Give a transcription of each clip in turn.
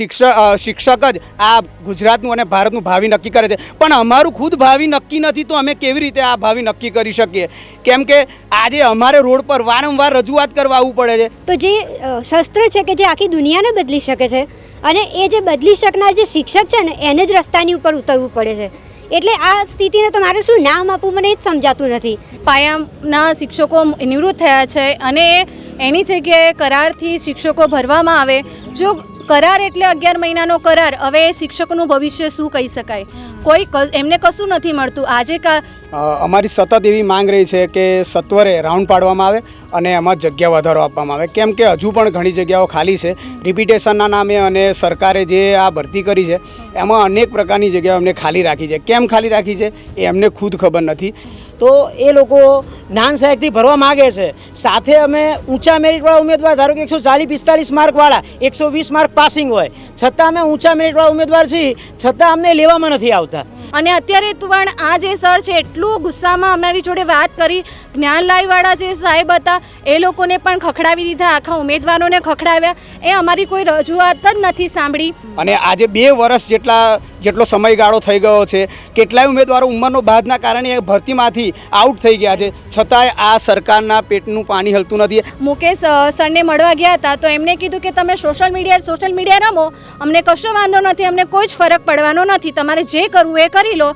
શિક્ષક શિક્ષક જ આ ગુજરાતનું અને ભારતનું ભાવિ નક્કી કરે છે. પણ અમારું ખુદ ભાવિ નક્કી નથી તો અમે કેવી રીતે આ ભાવિ નક્કી કરી શકીએ? કેમ કે આજે અમારે રોડ પર વારંવાર રજૂઆત કરવા આવવું પડે છે. તો જે શસ્ત્ર છે કે જે આખી દુનિયાને બદલી શકે છે અને એ જે બદલી શકનાર જે શિક્ષક છે ને એને જ રસ્તાની ઉપર ઉતરવું પડે છે. એટલે આ સ્થિતિને તો મારે શું નામ આપવું મને એ જ સમજાતું નથી. પાયાના શિક્ષકો નિવૃત્ત થયા છે અને એની જગ્યાએ કરારથી શિક્ષકો ભરવામાં આવે. જો કરાર એટલે અગિયાર મહિનાનો કરાર. હવે એ શિક્ષકનું ભવિષ્ય શું કહી શકાય? કોઈ એમને કશું નથી મળતું. આજે કા અમારી સતત એવી માંગ રહી છે કે સત્વરે રાઉન્ડ પાડવામાં આવે અને એમાં જગ્યા વધારો આપવામાં આવે. કેમ કે હજુ પણ ઘણી જગ્યાઓ ખાલી છે. રિપીટેશનના નામે અને સરકારે જે આ ભરતી કરી છે, એમાં અનેક પ્રકારની જગ્યાઓ એમને ખાલી રાખી છે. કેમ ખાલી રાખી છે? એ એમને ખુદ ખબર નથી. તો એ લોકો જ્ઞાન સહાયકથી ભરવા માગે છે. સાથે અમે ઊંચા મેરિટવાળા ઉમેદવાર ધારો કે એકસો ચાલીસ પિસ્તાલીસ માર્કવાળા એકસો વીસ માર્ક પાસિંગ હોય. છતાં અમે ઊંચા મેરિટવાળા ઉમેદવાર છીએ છતાં અમને લેવામાં નથી આવતા. અને અત્યારે તું પણ આ જે સર છે એટલું ગુસ્સામાં અમારી જોડે વાત કરી. જ્ઞાનલાયવાળા જે સાહેબ હતા એ લોકોને પણ ખખડાવી દીધા આખા ઉમેદવારોને ખખડાવ્યા. એ અમારી કોઈ રજૂઆત જ નથી સાંભળી. અને આજે બે વર્ષ જેટલા જેટલો સમયગાળો થઈ ગયો છે કેટલાય ઉમેદવારો ઉંમરનો બાદના કારણે ભરતીમાંથી આઉટ થઈ ગયા છે. છતાંય આ સરકારના પેટનું પાણી હલતું નથી. મુકેશ સરને મળવા ગયા હતા તો એમને કીધું કે તમે સોશિયલ મીડિયા સોશિયલ મીડિયા રમો અમને કશો વાંધો નથી અમને કોઈ જ ફરક પડવાનો નથી તમારે જે કરવું એ કરી લો.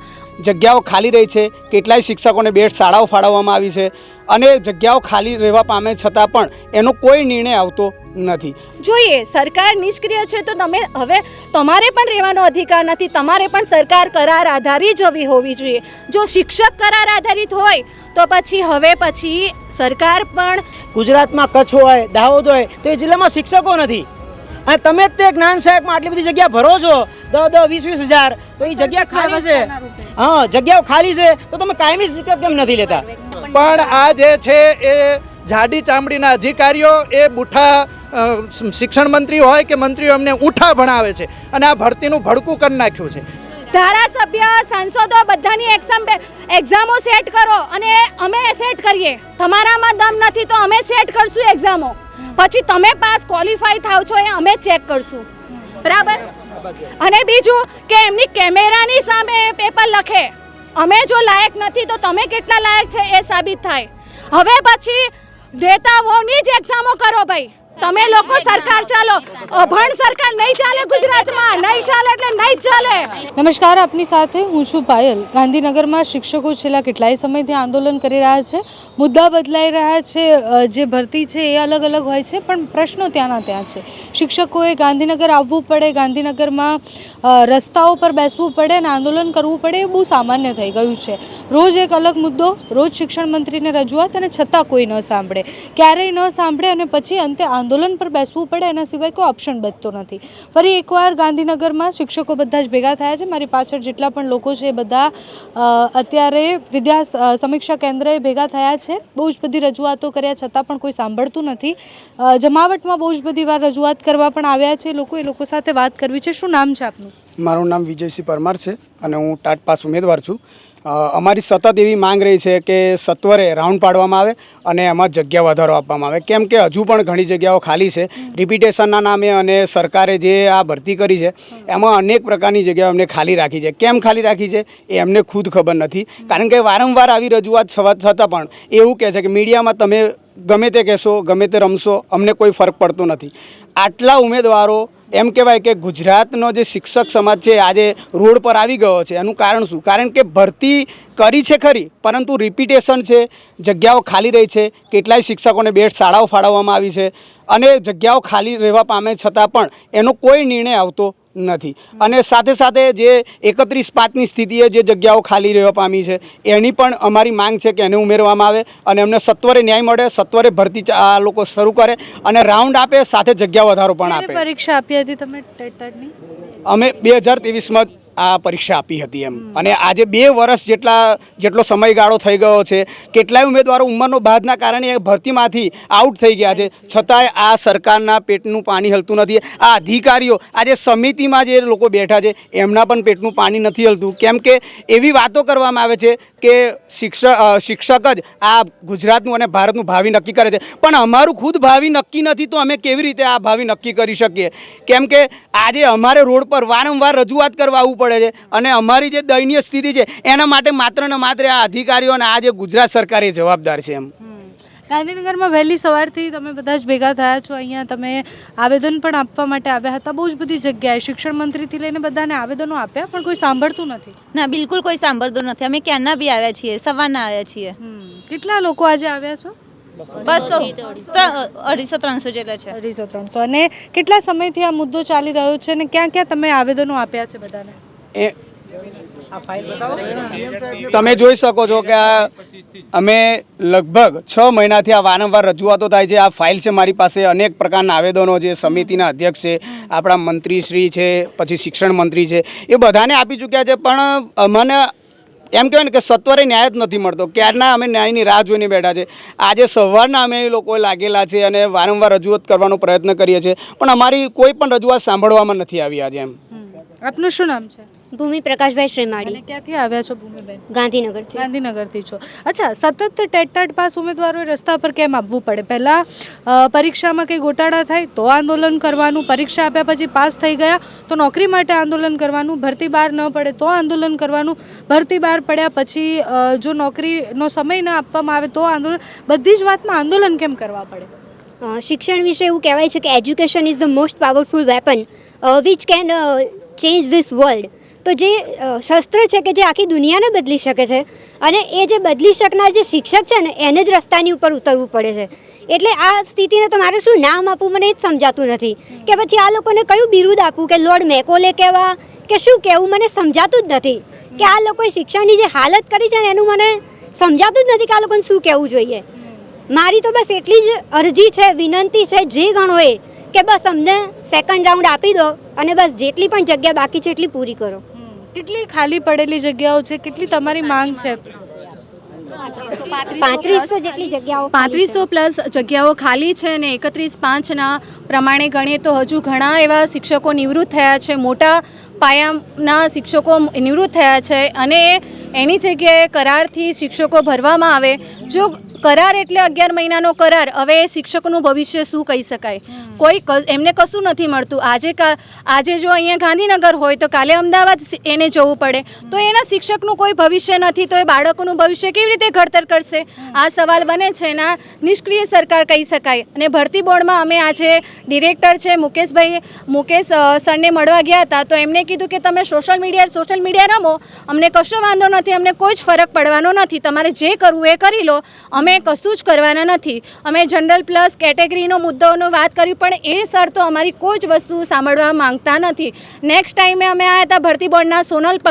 જગ્યાઓ ખાલી રહી છે કેટલાય શિક્ષકોને બેડ શાળાઓ ફાળવવામાં આવી છે. અને જગ્યાઓ ખાલી રહેવા પામે છતાં પણ એનો કોઈ નિર્ણય આવતો નથી. જોઈએ સરકાર નિષ્ક્રિય છે તો તમે હવે તમારે પણ રહેવાનો અધિકાર નથી તમારે પણ સરકાર કરાર આધારિત જ હોવી જોઈએ. જો શિક્ષક કરાર આધારિત હોય તો પછી હવે પછી સરકાર પણ ગુજરાતમાં કચ્છ હોય દાહોદ હોય તો એ જિલ્લામાં શિક્ષકો નથી. અને તમે જ તે જ્ઞાન સહાયકમાં આટલી બધી જગ્યા ભરો છો દસ દસ વીસ વીસ હજાર તો એ જગ્યા ખાલી છે. હા જગ્યાઓ ખાલી છે તો તમે કાયમી શિક્ષક કેમ નથી લેતા? પણ આ જે છે એ જાડી ચામડીના અધિકારીઓ, એ બુઠા શિક્ષણ મંત્રી હોય કે મંત્રીઓ એમને ઉઠા ભણાવે છે અને આ ભરતીનું ભડકું કરી નાખ્યું છે. ધારાસભ્ય, સાંસદો બધાની એક્ઝામ એક્ઝામો સેટ કરો અને અમે સેટ કરીએ. તમારામાં દમ નથી તો અમે સેટ કરશું એક્ઝામો પછી તમે પાસ ક્વોલિફાય થાવ છો એ અમે ચેક કરશું. બરાબર? અને બીજું કે એમની કેમેરાની સામે પેપર લખે. અમે જો લાયક નથી તો તમે કેટલા લાયક છે એ સાબિત થાય. હવે પછી નેતાઓની જ એક્ઝામો કરો ભાઈ. તમે લોકો સરકાર ચાલો. અભણ સરકાર નહીં ચાલે ગુજરાતમાં, નહીં ચાલે એટલે નહીં ચાલે. નમસ્કાર, આપની સાથે હું છું પાયલ. ગાંધીનગરમાં શિક્ષકો છેલ્લા કેટલાય સમયથી આંદોલન કરી રહ્યા છે. મુદ્દા બદલાઈ રહ્યા છે જે ભરતી છે એ અલગ અલગ હોય છે, પણ પ્રશ્નો ત્યાંના ત્યાં છે. શિક્ષકોએ ગાંધીનગર આવવું પડે, ગાંધીનગરમાં રસ્તાઓ પર બેસવું પડે અને આંદોલન કરવું પડે એ બહુ સામાન્ય થઈ ગયું છે. રોજ એક અલગ મુદ્દો, રોજ શિક્ષણ મંત્રીને રજૂઆત અને છતાં કોઈ ન સાંભળે. ક્યારેય ન સાંભળે અને પછી અંતે આંદોલન પર બેસવું પડે એના સિવાય કોઈ ઓપ્શન બચતો નથી. ફરી એકવાર ગાંધીનગરમાં શિક્ષકો બધા જ ભેગા થયા છે. મારી પાછળ જેટલા પણ લોકો છે એ બધા અત્યારે વિદ્યા સમીક્ષા કેન્દ્રએ ભેગા થયા છે. બહુ જ બધી રજૂઆતો કર્યા, છતાં પણ કોઈ સાંભળતું નથી. જમાવટમાં બહુ જ બધી વાર રજૂઆત કરવા પણ આવ્યા છે લોકો. એ લોકો સાથે વાત કરવી છે. શું નામ છે આપનું? મારું નામ વિજયસિંહ પરમાર છે અને હું ટાટ પાસ ઉમેદવાર છું. અમારી સતત એવી માંગ રહી છે કે સત્વરે રાઉન્ડ પાડવામાં આવે અને એમાં જગ્યા વધારો આપવામાં આવે. કેમ કે હજુ પણ ઘણી જગ્યાઓ ખાલી છે. રિપીટેશનના નામે અને સરકારે જે આ ભરતી કરી છે, એમાં અનેક પ્રકારની જગ્યાઓ એમને ખાલી રાખી છે. કેમ ખાલી રાખી છે? એ એમને ખુદ ખબર નથી. કારણ કે વારંવાર આવી રજૂઆત છતાં પણ એવું કહે છે કે મીડિયામાં તમે ગમે તે કહેશો, ગમે તે રમશો, અમને કોઈ ફરક પડતો નથી. આટલા ઉમેદવારો એમ કહેવાય કે ગુજરાતનો જે શિક્ષક સમાજ છે આજે રોડ પર આવી ગયો છે. એનું કારણ શું? કારણ કે ભરતી કરી છે ખરી, પરંતુ રિપીટેશન છે, જગ્યાઓ ખાલી રહી છે, કેટલાય શિક્ષકોને બેડ શાળાઓ ફાળવવામાં આવી છે અને જગ્યાઓ ખાલી રહેવા પામે છતાં પણ એનો કોઈ નિર્ણય આવતો નથી. અને સાથે સાથે જે એકત્રીસ પાંચની સ્થિતિએ જે જગ્યાઓ ખાલી રહેવા પામી છે એની પણ અમારી માંગ છે કે એને ઉમેરવામાં આવે અને એમને સત્વરે ન્યાય મળે સત્વરે ભરતી આ લોકો શરૂ કરે અને રાઉન્ડ આપે સાથે જગ્યા વધારો પણ આપે. પરીક્ષા આપી હતી તમે અમે બે હજાર ત્રેવીસમાં આ પરીક્ષા આપી હતી એમ. અને આજે બે વર્ષ જેટલા જેટલો સમયગાળો થઈ ગયો છે કેટલાય ઉમેદવારો ઉંમરનો બાદના કારણે ભરતીમાંથી આઉટ થઈ ગયા છે. છતાંય આ સરકારના પેટનું પાણી હલતું નથી. આ અધિકારીઓ આજે સમિતિમાં જે લોકો બેઠા છે એમના પણ પેટનું પાણી નથી હલતું. કેમ કે એવી વાતો કરવામાં આવે છે કે શિક્ષક શિક્ષક જ આ ગુજરાતનું અને ભારતનું ભાવિ નક્કી કરે છે. પણ અમારું ખુદ ભાવિ નક્કી નથી, તો અમે કેવી રીતે આ ભાવિ નક્કી કરી શકીએ? કેમ કે આજે અમારે રોડ પર વારંવાર રજૂઆત કરવા આવવું પડે છે અને અમારી જે દયનીય સ્થિતિ છે, એના માટે માત્ર ને માત્ર આ અધિકારીઓ અને આ જે ગુજરાત સરકાર જવાબદાર છે એમ. ગાંધીનગરમાં વહેલી સવારથી તમે બધા જ ભેગા થયા છો. અહીંયા તમે આવેદન પણ આપવા માટે આવ્યા હતા. બહુ જ બધી જગ્યાએ શિક્ષણ મંત્રીથી લઈને બધાને આવેદનો આપ્યા પણ કોઈ સાંભળતું નથી. ના બિલકુલ કોઈ સાંભળતું નથી. અમે ક્યાંના બી આવ્યા છીએ? સવારના આવ્યા છીએ. કેટલા લોકો આજે આવ્યા છો? બસો. અઢીસો ત્રણસો જેટલા છે. અઢીસો ત્રણસો. અને કેટલા સમયથી આ મુદ્દો ચાલી રહ્યો છે અને ક્યાં ક્યાં તમે આવેદનો આપ્યા છે બધાને? એ તમે જોઈ શકો છો કે આ અમે લગભગ છ મહિનાથી આ વારંવાર રજૂઆતો થાય છે. આ ફાઇલ છે મારી પાસે. અનેક પ્રકારના આવેદનો છે. સમિતિના અધ્યક્ષ છે. આપણા મંત્રીશ્રી છે. પછી શિક્ષણ મંત્રી છે. એ બધાને આપી ચૂક્યા છે. પણ અમને એમ કહેવાય ને કે સત્વરે ન્યાય જ નથી મળતો. ક્યારના અમે ન્યાયની રાહ જોઈને બેઠા છે. આજે સવારના અમે એ લોકો લાગેલા છે અને વારંવાર રજૂઆત કરવાનો પ્રયત્ન કરીએ છીએ. પણ અમારી કોઈ પણ રજૂઆત સાંભળવામાં નથી આવી આજે એમ. આપનું શું નામ છે? ભૂમિ પ્રકાશભાઈ શ્રીમાળી. અને ક્યાંથી આવ્યા છો ભૂમિબેન? ગાંધીનગરથી. ગાંધીનગરથી છો. અચ્છા સતત ટેટ ટાટ પાસ ઉમેદવારોએ રસ્તા પર કેમ આવવું પડે? પહેલાં પરીક્ષામાં કંઈ ગોટાળા થાય તો આંદોલન કરવાનું પરીક્ષા આપ્યા પછી પાસ થઈ ગયા તો નોકરી માટે આંદોલન કરવાનું ભરતી બહાર ન પડે તો આંદોલન કરવાનું ભરતી બહાર પડ્યા પછી જો નોકરીનો સમય ન આપવામાં આવે તો આંદોલન બધી જ વાતમાં આંદોલન કેમ કરવા પડે? શિક્ષણ વિશે એવું કહેવાય છે કે education is the most powerful weapon which can change this world તો જે શસ્ત્ર છે કે જે આખી દુનિયાને બદલી શકે છે અને એ જે બદલી શકનાર જે શિક્ષક છે ને, એને જ રસ્તાની ઉપર ઉતરવું પડે છે. એટલે આ સ્થિતિને તો મારે શું નામ આપવું મને એ જ સમજાતું નથી. કે પછી આ લોકોને કયું બિરુદ આપવું? કે લોર્ડ મેકોલે કહેવા કે શું કહેવું મને સમજાતું જ નથી. કે આ લોકોએ શિક્ષણની જે હાલત કરી છે ને, એનું મને સમજાતું જ નથી કે આ લોકોને શું કહેવું જોઈએ. મારી તો બસ એટલી જ અરજી છે, વિનંતી છે, જે ગણો એ કે બસ અમને સેકન્ડ રાઉન્ડ આપી દો અને બસ જેટલી પણ જગ્યા બાકી છે એટલી પૂરી કરો. કેટલી ખાલી પડેલી જગ્યાઓ છે? કેટલી તમારી માંગ છે? પાંત્રીસો જેટલી જગ્યાઓ પાંત્રીસો પ્લસ જગ્યાઓ ખાલી છે અને એકત્રીસ પાંચના પ્રમાણે ગણીએ તો હજુ ઘણા એવા શિક્ષકો નિવૃત્ત થયા છે. મોટા પાયાના શિક્ષકો નિવૃત્ત થયા છે અને એની જગ્યાએ કરારથી શિક્ષકો ભરવામાં આવે. જો કરાર એટલે અગિયાર મહિનાનો કરાર હવે એ શિક્ષકનું ભવિષ્ય શું કહી શકાય? કોઈ ક- એમને કશું નથી મળતું. આજે કા આજે જો અહીંયા ગાંધીનગર હોય તો કાલે અમદાવાદ એને જવું પડે. તો એના શિક્ષકનું કોઈ ભવિષ્ય નથી તો એ બાળકોનું ભવિષ્ય કેવી રીતે ઘડતર કરશે? આ સવાલ બને છે એના નિષ્ક્રિય સરકાર કહી શકાય. અને ભરતી બોર્ડમાં અમે આજે ડિરેક્ટર છે મુકેશભાઈ મુકેશ સરને મળવા ગયા હતા. તો એમને કીધું કે તમે સોશિયલ મીડિયા સોશિયલ મીડિયા રમો. અમને કશો વાંધો નથી અમને કોઈ જ ફરક પડવાનો નથી. તમારે જે કરવું એ કરી લો. અમે કશું જ કરવાના નથી. અમે જનરલ પ્લસ કેટેગરીનો મુદ્દાઓનો વાત કરી પણ એ સર તો અમારી કોઈ જ વસ્તુ સાંભળવા માંગતા નથી. નેક્સ્ટ ટાઈમે અમે આવ્યા હતા ભરતી બોર્ડના સોનલ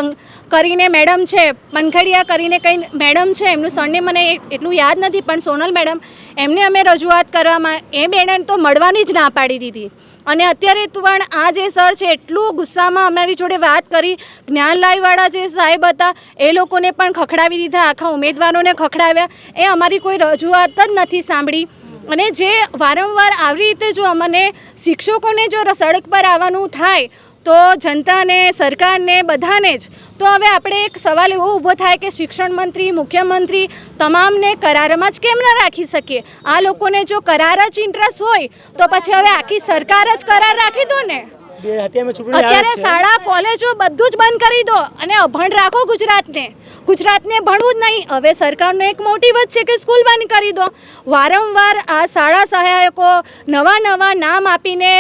કરીને મેડમ છે પંખડિયા કરીને કંઈ મેડમ છે, એમનું સરને મને એટલું યાદ નથી, પણ સોનલ મેડમ એમને અમે રજૂઆત કરવામાં, એ મેડમ તો મળવાની જ ના પાડી દીધી. અને અત્યારે પણ આ જે સર છે, એટલું ગુસ્સામાં અમારી જોડે વાત કરી જ્ઞાનલાયવાળા જે સાહેબ હતા, એ લોકોને પણ ખખડાવી દીધા, આખા ઉમેદવારોને ખખડાવ્યા. એ અમારી કોઈ રજૂઆત જ નથી સાંભળી. અને જે વારંવાર આવી રીતે જો અમને શિક્ષકોને જો સડક પર આવવાનું થાય, તો જનતાને સરકારને બધાને જ. તો હવે આપણે એક સવાલ એવો ઊભો થાય કે શિક્ષણ મંત્રી, મુખ્યમંત્રી તમામને કરારમાં જ કેમ ન રાખી શકીએ આ લોકોને જો કરાર જ ઇન્ટરેસ્ટ હોય, તો પછી હવે આખી સરકાર જ કરાર રાખી દો ને. અત્યારે શાળા કોલેજો બધું જ બંધ કરી દો અને અભણ રાખો ગુજરાતને. ગુજરાતને ભણવું જ નહીં. હવે સરકારનો એક મોટિવ જ છે કે સ્કૂલ બંધ કરી દો. વારંવાર આ શાળા સહાયકો નવા નવા નામ આપીને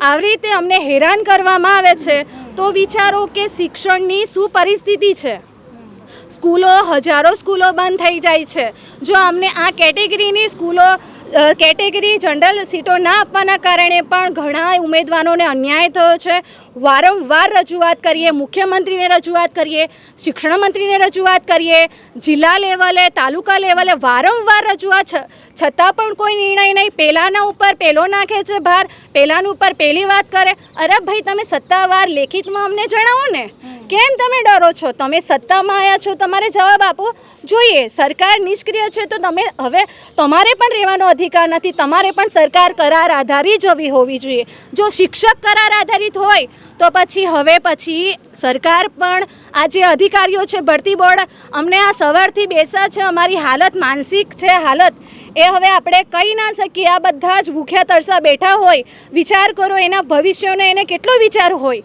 આવી રીતે અમને હેરાન કરવામાં આવે છે. તો વિચારો કે શિક્ષણની શું પરિસ્થિતિ છે? સ્કૂલો હજારો સ્કૂલો બંધ થઈ જાય છે. જો અમને આ કેટેગરીની સ્કૂલો કેટેગરી જનરલ સીટો ના આપવાના કારણે પણ ઘણા ઉમેદવારોને અન્યાય થયો છે. વારંવાર રજૂઆત કરીએ મુખ્યમંત્રીને રજૂઆત કરીએ શિક્ષણ મંત્રીને રજૂઆત કરીએ જિલ્લા લેવલે તાલુકા લેવલે વારંવાર રજૂઆત છતાં પણ કોઈ નિર્ણય નહીં. પહેલાંના ઉપર પેલો નાખે છે ભાર પેલાનું ઉપર પહેલી વાત કરે. અરે ભાઈ તમે સત્તાવાર લેખિતમાં અમને જણાવો ને. કેમ તમે ડરો છો? તમે સત્તામાં આવ્યા છો તમારે જવાબ આપો. જોઈએ, સરકાર નિષ્ક્રિય છે તો તમે હવે તમારે પણ રહેવાનો અધિકાર નથી, તમારે પણ સરકાર કરાર આધારિત જ હોવી હોવી જોઈએ. જો શિક્ષક કરાર આધારિત હોય, તો પછી હવે પછી સરકાર પણ આ જે અધિકારીઓ છે, ભરતી બોર્ડ, અમને આ સવારથી બેસા છે, અમારી હાલત માનસિક છે, હાલત. એ હવે આપણે કહી ના શકીએ, આ બધા જ ભૂખ્યા તરસા બેઠા હોય, વિચાર કરો, એના ભવિષ્યનો એને કેટલો વિચાર હોય.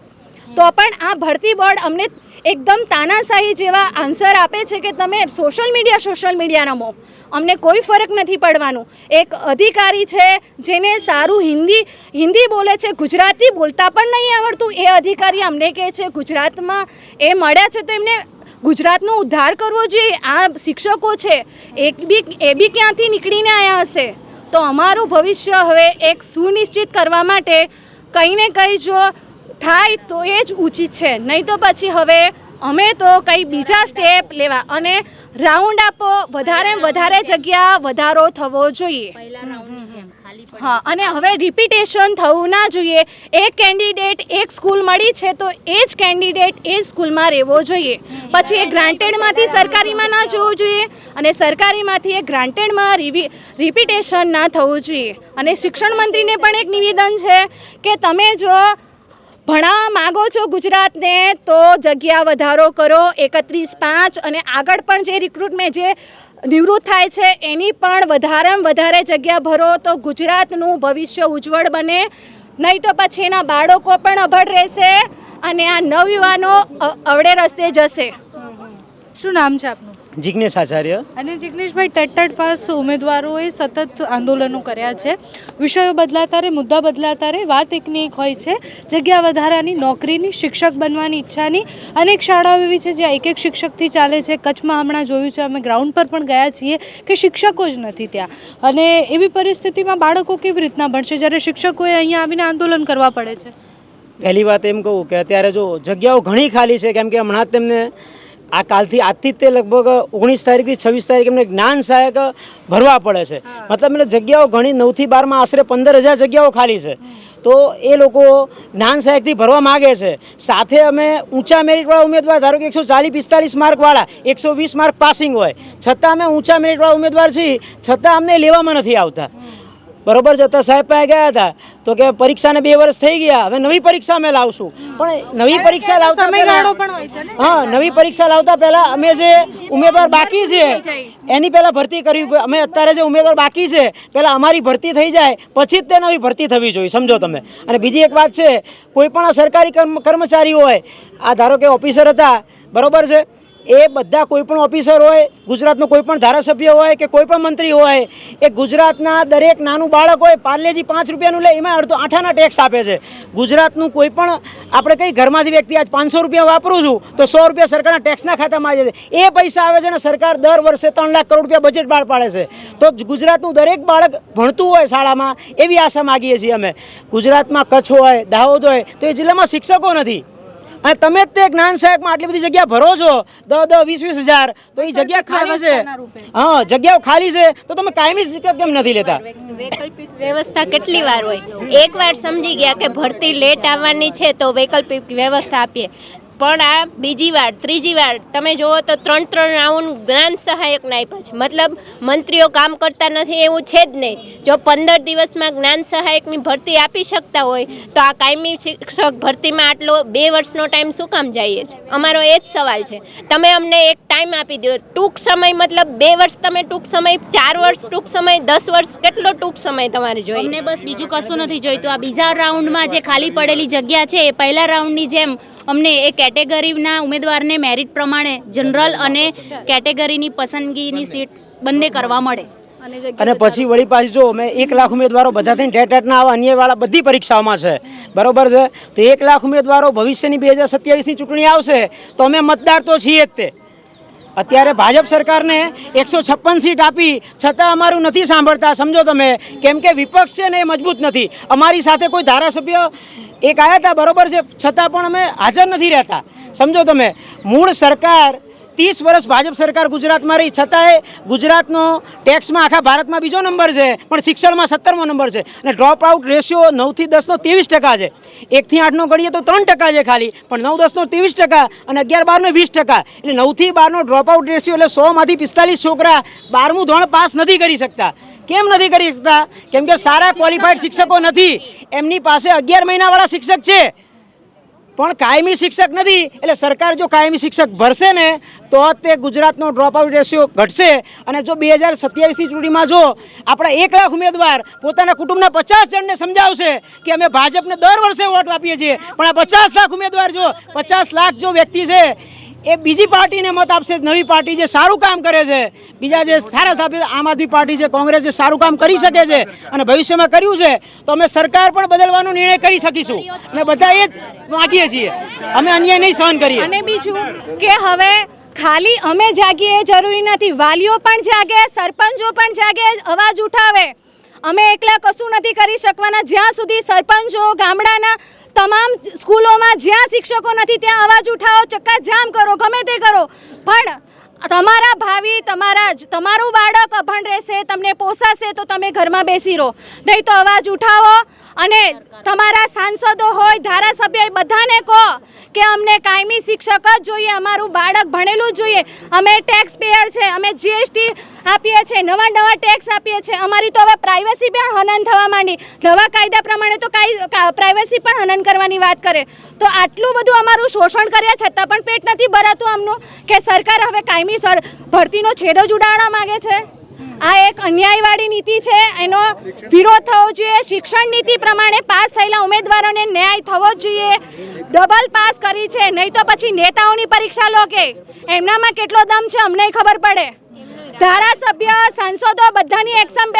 તો પણ આ ભરતી બોર્ડ અમને એકદમ તાનાશાહી જેવા આન્સર આપે છે કે તમે સોશિયલ મીડિયા સોશિયલ મીડિયા રમો અમને કોઈ ફરક નથી પડવાનું. એક અધિકારી છે જેને સારું હિન્દી હિન્દી બોલે છે, ગુજરાતી બોલતા પણ નહીં આવડતું. એ અધિકારી અમને કહે છે, ગુજરાતમાં એ મળ્યા છે તો એમને ગુજરાતનો ઉદ્ધાર કરવો જોઈએ. આ શિક્ષકો છે એક બી, એ બી ક્યાંથી નીકળીને આવ્યા હશે? તો અમારું ભવિષ્ય હવે એક સુનિશ્ચિત કરવા માટે કંઈ ને કંઈ જો થાય તો એ જ ઉચિત છે. નહીં તો પછી હવે અમે તો કંઈ બીજા સ્ટેપ લેવા અને રાઉન્ડ આપો વધારે વધારે જગ્યા વધારો થવો જોઈએ. હા અને હવે રિપીટેશન થવું ના જોઈએ. એક કેન્ડિડેટ એક સ્કૂલ મળી છે તો એ જ કેન્ડિડેટ એ સ્કૂલમાં રહેવો જોઈએ. પછી એ ગ્રાન્ટેડમાંથી સરકારીમાં ના જવું જોઈએ અને સરકારીમાંથી એ ગ્રાન્ટેડમાં રિપીટેશન ના થવું જોઈએ. અને શિક્ષણ મંત્રીને પણ એક નિવેદન છે કે તમે જો ભણાવવા માગો છો ગુજરાતને તો જગ્યા વધારો કરો, એકત્રીસ પાંચ અને આગળ પણ જે રિક્રુટમેન્ટ જે નિવૃત્ત થાય છે, એની પણ વધારેમાં વધારે જગ્યા ભરો તો ગુજરાતનું ભવિષ્ય ઉજ્જવળ બને. નહીં તો પછી એના બાળકો પણ અભડ રહેશે અને આ નવયુવાનો અવડે રસ્તે જશે. શું નામ છે આપનું? જિજ્ઞેશ આચાર્ય. અને જિગ્નેશભાઈ ટેટ પાસ ઉમેદવારોએ સતત આંદોલનો કર્યા છે. વિષયો બદલાતા રહે મુદ્દા બદલાતા રહે વાત એકની એક હોય છે. જગ્યા વધારાની નોકરીની શિક્ષક બનવાની ઈચ્છાની અનેક શાળાઓ એવી છે જ્યાં એક એક શિક્ષકથી ચાલે છે. કચ્છમાં હમણાં જોયું છે અમે ગ્રાઉન્ડ પર પણ ગયા છીએ કે શિક્ષકો જ નથી ત્યાં. અને એવી પરિસ્થિતિમાં બાળકો કેવી રીતના ભણશે? જ્યારે શિક્ષકોએ અહીંયા આવીને આંદોલન કરવા પડે છે. પહેલી વાત એમ કહું કે અત્યારે જો જગ્યાઓ ઘણી ખાલી છે કેમ કે હમણાં જ તેમને આ કાલથી આજથી તે લગભગ ઓગણીસ તારીખથી છવ્વીસ તારીખ એમને જ્ઞાન સહાયક ભરવા પડે છે. મતલબ એટલે જગ્યાઓ ઘણી નવથી બારમાં આશરે પંદર હજાર જગ્યાઓ ખાલી છે. તો એ લોકો જ્ઞાન સહાયકથી ભરવા માગે છે. સાથે અમે ઊંચા મેરિટવાળા ઉમેદવાર ધારો કે એકસો ચાલીસ પિસ્તાલીસ માર્કવાળા એકસો વીસ માર્ક પાસિંગ હોય. છતાં અમે ઊંચા મેરિટવાળા ઉમેદવાર છીએ છતાં અમને લેવામાં નથી આવતા. બરોબર છે? તો સાહેબ પાસે ગયા હતા. તો કે પરીક્ષાને બે વર્ષ થઈ ગયા. હવે નવી પરીક્ષા અમે લાવશું. પણ નવી પરીક્ષા લાવતા હા નવી પરીક્ષા લાવતા પહેલાં અમે જે ઉમેદવાર બાકી છે એની પહેલાં ભરતી કરવી અમે અત્યારે જે ઉમેદવાર બાકી છે પહેલાં અમારી ભરતી થઈ જાય પછી જ તે નવી ભરતી થવી જોઈએ. સમજો તમે. અને બીજી એક વાત છે કોઈ પણ સરકારી કર્મ કર્મચારી હોય આ ધારો કે ઓફિસર હતા બરોબર છે? એ બધા કોઈ પણ ઓફિસર હોય, ગુજરાતનો કોઈ પણ ધારાસભ્ય હોય કે કોઈ પણ મંત્રી હોય, એ ગુજરાતના દરેક નાનું બાળક હોય, પાર્લેજી પાંચ રૂપિયાનું લે એમાં અડધો આઠાના ટેક્સ આપે છે. ગુજરાતનું કોઈ પણ, આપણે કઈ ઘરમાંથી વ્યક્તિ આજ પાંચસો રૂપિયા વાપરું છું, તો સો રૂપિયા સરકારના ટેક્સના ખાતામાં આવે છે. એ પૈસા આવે છે અને સરકાર દર વર્ષે ત્રણ લાખ કરોડ રૂપિયા બજેટ બહાર પાડે છે. તો ગુજરાતનું દરેક બાળક ભણતું હોય શાળામાં, એવી આશા માગીએ છીએ અમે. ગુજરાતમાં કચ્છ હોય, દાહોદ હોય, તો એ જિલ્લામાં શિક્ષકો નથી. અને તમે જ તે જ્ઞાન સહાયકમાં આટલી બધી જગ્યા ભરો છો દસ દસ વીસ વીસ હજાર તો એ જગ્યા ખાલી છે. હા જગ્યાઓ ખાલી છે તો તમે કાયમી શિક્ષક કેમ નથી લેતા? વૈકલ્પિક વ્યવસ્થા કેટલી વાર હોય? એક વાર સમજી ગયા કે ભરતી લેટ આવવાની છે તો વૈકલ્પિક વ્યવસ્થા આપીએ. પણ આ બીજી વાર, ત્રીજી વાર, તમે જુઓ તો ત્રણ ત્રણ રાઉન્ડ જ્ઞાન સહાયકના આપ્યા છે. મતલબ મંત્રીઓ કામ કરતા નથી, એવું છે જ નહીં. જો પંદર દિવસમાં જ્ઞાન સહાયકની ભરતી આપી શકતા હોય, તો આ કાયમી શિક્ષક ભરતીમાં આટલો બે વર્ષનો ટાઈમ શું કામ જઈએ છે? અમારો એ જ સવાલ છે. તમે અમને એક ટાઈમ આપી દો. ટૂંક સમય મતલબ બે વર્ષ તમે ટૂંક સમય, ચાર વર્ષ ટૂંક સમય, દસ વર્ષ, કેટલો ટૂંક સમય તમારે જોઈએ? અમને બસ બીજું કશું નથી જોઈતું. આ બીજા રાઉન્ડમાં જે ખાલી પડેલી જગ્યા છે, એ પહેલા રાઉન્ડની જેમ અમને એ કેટેગરીના ઉમેદવારને મેરિટ પ્રમાણે જનરલ અને કેટેગરીની પસંદગીની સીટ બંને કરવા મળે. અને પછી વળી પાછી જો અમે એક લાખ ઉમેદવારો બધા થઈને ટેટ ટેટના આવા અન્યવાળા બધી પરીક્ષાઓમાં છે. બરોબર છે? તો એક લાખ ઉમેદવારો ભવિષ્યની બે હજાર સત્યાવીસની ચૂંટણી આવશે તો અમે મતદાર તો છીએ જ તે. અત્યારે ભાજપ સરકારને એકસો છપ્પન સીટ આપી છતાં અમારું નથી સાંભળતા. સમજો તમે કેમ કે વિપક્ષ છે ને એ મજબૂત નથી. અમારી સાથે કોઈ ધારાસભ્ય એક આવ્યા હતા બરોબર છે? છતાં પણ અમે હાજર નથી રહેતા. સમજો તમે, મૂળ સરકાર, ત્રીસ વર્ષ ભાજપ સરકાર ગુજરાતમાં રહી. છતાંય ગુજરાતનો ટેક્સમાં આખા ભારતમાં બીજો નંબર છે, પણ શિક્ષણમાં સત્તરમો નંબર છે. અને ડ્રોપ આઉટ રેશિયો નવથી દસનો ત્રેવીસ ટકા છે. એકથી આઠનો ગણીએ તો ત્રણ ટકા છે ખાલી, પણ નવ, દસનો ત્રેવીસ ટકા અને અગિયાર, બારનો વીસ ટકા. એટલે નવથી બારનો ડ્રોપ આઉટ રેશિયો એટલે સોમાંથી પિસ્તાલીસ છોકરા બારમું ધોરણ પાસ નથી કરી શકતા. કેમ નથી કરી શકતા? કેમ કે સારા ક્વોલિફાઈડ શિક્ષકો નથી. એમની પાસે અગિયાર મહિનાવાળા શિક્ષક છે. પણ કાયમી શિક્ષક નથી. એટલે સરકાર જો કાયમી શિક્ષક ભરશે ને, તો તે ગુજરાતનો ડ્રોપ આઉટ રેશિયો ઘટશે. અને જો બે હજાર સત્યાવીસની ચૂંટણીમાં જો આપણા એક લાખ ઉમેદવાર પોતાના કુટુંબના પચાસ જણને સમજાવશે કે અમે ભાજપને દર વર્ષે વોટ આપીએ છીએ, પણ આ પચાસ લાખ ઉમેદવાર જો, પચાસ લાખ જો વ્યક્તિ છે એ બીજી પાર્ટીને મત આપશે નવી પાર્ટી જે સારું કામ કરે છે, બીજા જે સારા સ્થાપિત આમ આદમી પાર્ટી છે કોંગ્રેસ જે સારું કામ કરી શકે છે અને ભવિષ્યમાં કર્યું છે, તો અમે સરકાર પણ બદલવાનો નિર્ણય કરી શકીશું. અને બધા એ જ માગીએ છીએ. અમે અન્યાય નહીં સહન કરીએ. અને બીજું કે હવે ખાલી અમે જાગીએ જરૂરી નથી. વાલીઓ પણ જાગે, સરપંચો પણ જાગે, અવાજ ઉઠાવે. અમે એકલા કશું નથી કરી શકવાના. જ્યાં સુધી સરપંચો ગામડાના તમામ સ્કૂલોમાં જ્યાં શિક્ષકો નથી, ત્યાં અવાજ ઉઠાવો ચક્કા જામ કરો, ગમે તે કરો. પણ તમારા ભાવિ, તમારા જ, તમારું બાળક અભણ રહેશે, તમને પોસાશે, તો તમે ઘરમાં બેસી રહો. નહીં તો અવાજ ઉઠાવો અને તમારા સાંસદો હોય, ધારાસભ્ય બધાને કહો કે અમને કાયમી શિક્ષક જ જોઈએ, અમારું બાળક ભણેલું જ જોઈએ. અમે ટેક્સ પેયર છે, અમે જીએસટી આપીએ છીએ, નવા નવા ટેક્સ આપીએ છીએ. અમારી તો હવે પ્રાઇવસી પણ હનન થવા માંડી. નવા કાયદા પ્રમાણે તો પ્રાઇવસી પણ હનન કરવાની વાત કરે. તો આટલું બધું અમારું શોષણ કર્યા છતાં પણ પેટ નથી ભરાતું આમનું કે સરકાર હવે કાયમી ભરતીનો છેડો જ ઉડાડવા માંગે છે? આ એક અન્યાયવાળી નીતિ છે, એનો વિરોધ થવો જોઈએ. શિક્ષણ નીતિ પ્રમાણે પાસ થયેલા ઉમેદવારોને ન્યાય થવો જોઈએ. ડબલ પાસ કરી છે, નહીં તો પછી નેતાઓની પરીક્ષા લો કે એમનામાં કેટલો દમ છે, અમને ખબર પડે. ધારાસભ્ય, સાંસદો બધાની એક્ઝામ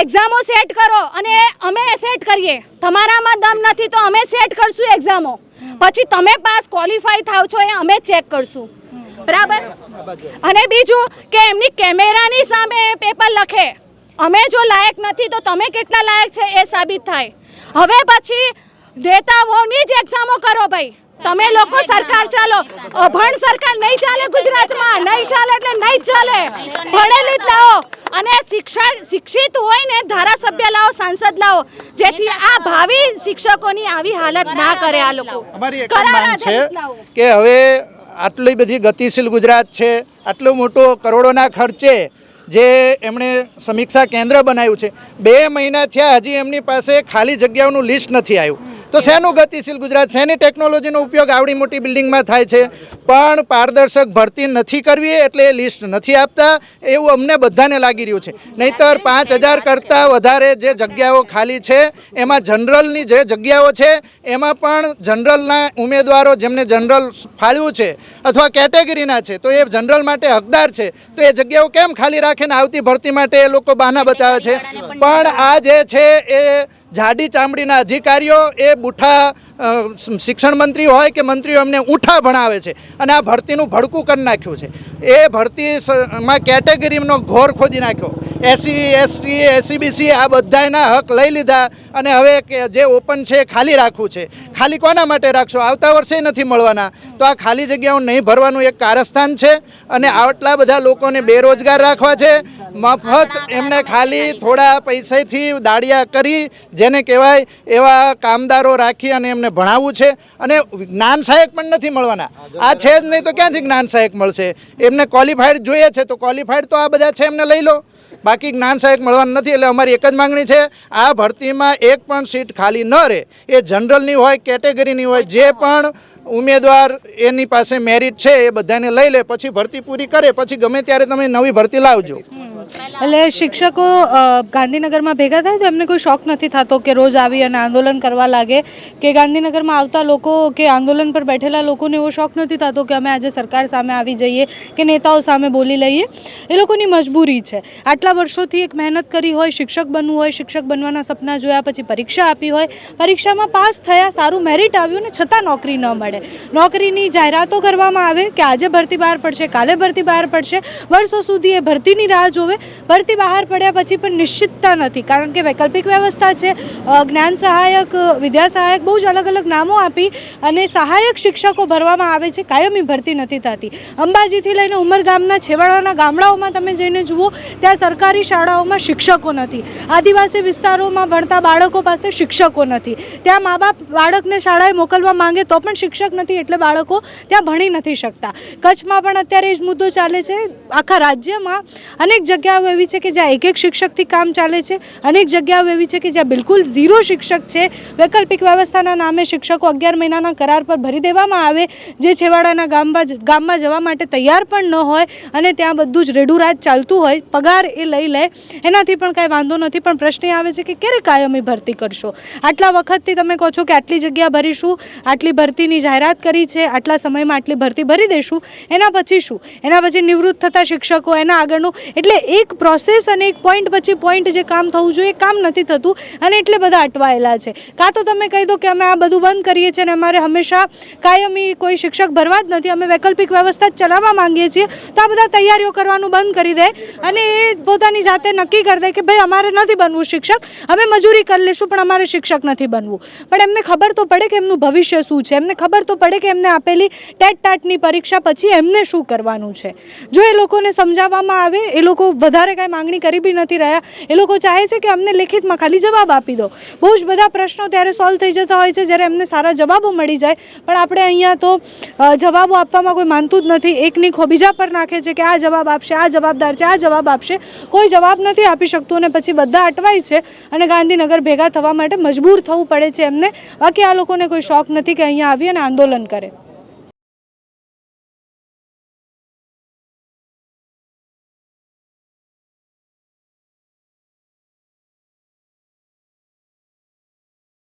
એક્ઝામો સેટ કરો અને અમે સેટ કરીએ. તમારામાં દમ નથી તો અમે સેટ કરશું એક્ઝામો પછી તમે પાસ ક્વોલિફાય થાવ છો એ અમે ચેક કરશું. બરાબર? અને બીજું કે એમની કેમેરાની સામે પેપર લખે. અમે જો લાયક નથી તો તમે કેટલા લાયક છે એ સાબિત થાય. હવે પછી નેતાઓની જ એક્ઝામો કરો ભાઈ. તમે લોકો સરકાર ચાલો. અભણ સરકાર નહીં ચાલે ગુજરાતમાં નહીં ચાલે એટલે નહીં ચાલે. ભણેલી જ લાવો. અને શિક્ષણ શિક્ષિત હોય ને ધારાસભ્ય લાવો સાંસદ લાવો જેથી આ ભાવિ શિક્ષકોની આવી હાલત ના કરે આ લોકો. અમારી છે કે હવે આટલી બધી ગતિશીલ ગુજરાત છે આટલો મોટો કરોડોના ખર્ચે જે એમણે સમીક્ષા કેન્દ્ર બનાવ્યું છે બે મહિના થયા હજી એમની પાસે ખાલી જગ્યાઓનું લિસ્ટ નથી આવ્યું. તો શેનું ગતિશીલ ગુજરાત? શેની ટેકનોલોજીનો ઉપયોગ આવડી મોટી બિલ્ડિંગમાં થાય છે? પણ પારદર્શક ભરતી નથી કરવી એટલે એ લિસ્ટ નથી આપતા. એવું અમને બધાને લાગી રહ્યું છે. નહીતર પાંચ હજાર કરતાં વધારે જે જગ્યાઓ ખાલી છે એમાં જનરલની જે જગ્યાઓ છે એમાં પણ જનરલના ઉમેદવારો જેમને જનરલ ફાળ્યું છે અથવા કેટેગરીના છે તો એ જનરલ માટે હકદાર છે. તો એ જગ્યાઓ કેમ ખાલી રાખે ને આવતી ભરતી માટે એ લોકો બહાના બતાવે છે? પણ આ જે છે એ જાડી ચામડીના અધિકારીઓ એ બુઠા શિક્ષણ મંત્રી હોય કે મંત્રીઓ એમને ઉઠા ભણાવે છે અને આ ભરતીનું ભડકું કરી નાખ્યું છે. એ ભરતીમાં કેટેગરીનો ઘોર ખોદી નાખ્યો. એસસી એસટી એસસીબીસી આ બધાના હક લઈ લીધા અને હવે કે જે ઓપન છે એ ખાલી રાખવું છે. ખાલી કોના માટે રાખશો? આવતા વર્ષે નથી મળવાના. તો આ ખાલી જગ્યાઓ નહીં ભરવાનું એક કારસ્થાન છે અને આટલા બધા લોકોને બેરોજગાર રાખવા છે મફત એમને ખાલી થોડા પૈસાથી દાડિયા કરી, જેને કહેવાય એવા કામદારો રાખી અને એમને ભણાવવું છે. અને જ્ઞાન સહાયક પણ નથી મળવાના. આ છે જ નહીં તો ક્યાંથી જ્ઞાન સહાયક મળશે? એમને ક્વોલિફાઈડ જોઈએ છે તો ક્વોલિફાઈડ તો આ બધા છે, એમને લઈ લો. બાકી જ્ઞાન સહાયક મળવાનું નથી, એટલે અમારી એક જ માંગણી છે. આ ભરતીમાં એક પણ સીટ ખાલી ન રહે. એ જનરલની હોય, કેટેગરીની હોય, જે પણ ઉમેદવાર એની પાસે મેરિટ છે, એ બધાને લઈ લે, પછી ભરતી પૂરી કરે, પછી ગમે ત્યારે તમે નવી ભરતી લાવજો. એટલે શિક્ષકો ગાંધીનગરમાં ભેગા થાય તો એમને કોઈ શોખ નથી થતો કે રોજ આવી અને આંદોલન કરવા લાગે. કે ગાંધીનગરમાં આવતા લોકો, કે આંદોલન પર બેઠેલા લોકોને એવો શોખ નથી થતો કે અમે આજે સરકાર સામે આવી જઈએ, કે નેતાઓ સામે બોલી લઈએ. એ લોકોની મજબૂરી છે. આટલા વર્ષોથી એક મહેનત કરી હોય, શિક્ષક બનવું હોય, શિક્ષક બનવાના સપના જોયા પછી પરીક્ષા આપી હોય, પરીક્ષામાં પાસ થયા, સારું મેરિટ આવ્યું ને છતાં નોકરી ન મળે. નોકરીની જાહેરાતો કરવામાં આવે કે આજે ભરતી બહાર પડશે, કાલે ભરતી બહાર પડશે. વર્ષો સુધી એ ભરતીની રાહ જોવે ભરતી બહાર પડ્યા પછી પણ નિશ્ચિતતા નથી. કારણ કે વૈકલ્પિક વ્યવસ્થા છે જ્ઞાન સહાયક, વિદ્યા સહાયક બહુ જ અલગ અલગ નામો આપી અને સહાયક શિક્ષકો ભરવામાં આવે છે, કાયમી ભરતી નથી થતી. અંબાજીથી લઈને ઉમરગામના છેવાડાના ગામડાઓમાં તમે જઈને જુઓ, ત્યાં સરકારી શાળાઓમાં શિક્ષકો નથી. આદિવાસી વિસ્તારોમાં ભણતા બાળકો પાસે શિક્ષકો નથી. ત્યાં મા બાપ બાળકને શાળાએ મોકલવા માંગે તો પણ શિક્ષક નથી, એટલે બાળકો ત્યાં ભણી નથી શકતા. કચ્છમાં પણ અત્યારે એ જ મુદ્દો ચાલે છે. આખા રાજ્યમાં અનેક જગ્યાઓ એવી છે કે જ્યાં એક એક શિક્ષકથી કામ ચાલે છે, અનેક જગ્યાઓ એવી છે કે જ્યાં બિલકુલ ઝીરો શિક્ષક છે. વૈકલ્પિક વ્યવસ્થાના નામે શિક્ષકો અગિયાર મહિનાના કરાર પર ભરી દેવામાં આવે, જે છેવાડાના ગામમાં ગામમાં જવા માટે તૈયાર પણ ન હોય અને ત્યાં બધું જ રેડુરાજ ચાલતું હોય, પગાર એ લઈ લે. એનાથી પણ કાંઈ વાંધો નથી, પણ પ્રશ્ન એ આવે છે કે ક્યારે કાયમી ભરતી કરશો? આટલા વખતથી તમે કહો છો કે આટલી જગ્યા ભરીશું, આટલી ભરતીની જાહેરાત કરી છે, આટલા સમયમાં આટલી ભરતી ભરી દઈશું એના પછી શું? એના પછી નિવૃત્ત થતા શિક્ષકો, એના આગળનું. એટલે એક પ્રોસેસ અને એક પોઈન્ટ પછી પોઈન્ટ જે કામ થવું જોઈએ કામ નથી થતું અને એટલે બધા અટવાયેલા છે. કાં તો તમે કહી દો કે અમે આ બધું બંધ કરીએ છીએ અને અમારે હંમેશા કાયમી કોઈ શિક્ષક ભરવા જ નથી, અમે વૈકલ્પિક વ્યવસ્થા જ ચલાવવા માંગીએ છીએ, તો આ બધા તૈયારીઓ કરવાનું બંધ કરી દે અને એ પોતાની જાતે નક્કી કરી દે કે ભાઈ અમારે નથી બનવું શિક્ષક, અમે મજૂરી કરી લઈશું, પણ અમારે શિક્ષક નથી બનવું. પણ એમને ખબર તો પડે કે એમનું ભવિષ્ય શું છે, એમને ખબર તો પડે કે એમને આપેલી ટેટ ટાટની પરીક્ષા પછી એમને શું કરવાનું છે. જો એ લોકોને સમજાવવામાં આવે, એ લોકો વધારે કાંઈ માંગણી કરી બી નથી રહ્યા. એ લોકો ચાહે છે કે અમને લેખિતમાં ખાલી જવાબ આપી દો. બહુ જ બધા પ્રશ્નો ત્યારે સોલ્વ થઈ જતા હોય છે જ્યારે એમને સારા જવાબો મળી જાય. પણ આપણે અહીંયા તો જવાબો આપવામાં કોઈ માનતું જ નથી. એકની ખો બીજા પર નાખે છે કે આ જવાબ આપશે, આ જવાબદાર છે, આ જવાબ આપશે. કોઈ જવાબ નથી આપી શકતું અને પછી બધા અટવાય છે અને ગાંધીનગર ભેગા થવા માટે મજબૂર થવું પડે છે એમને. બાકી આ લોકોને કોઈ શોખ નથી કે અહીંયા આવી અને આંદોલન કરે.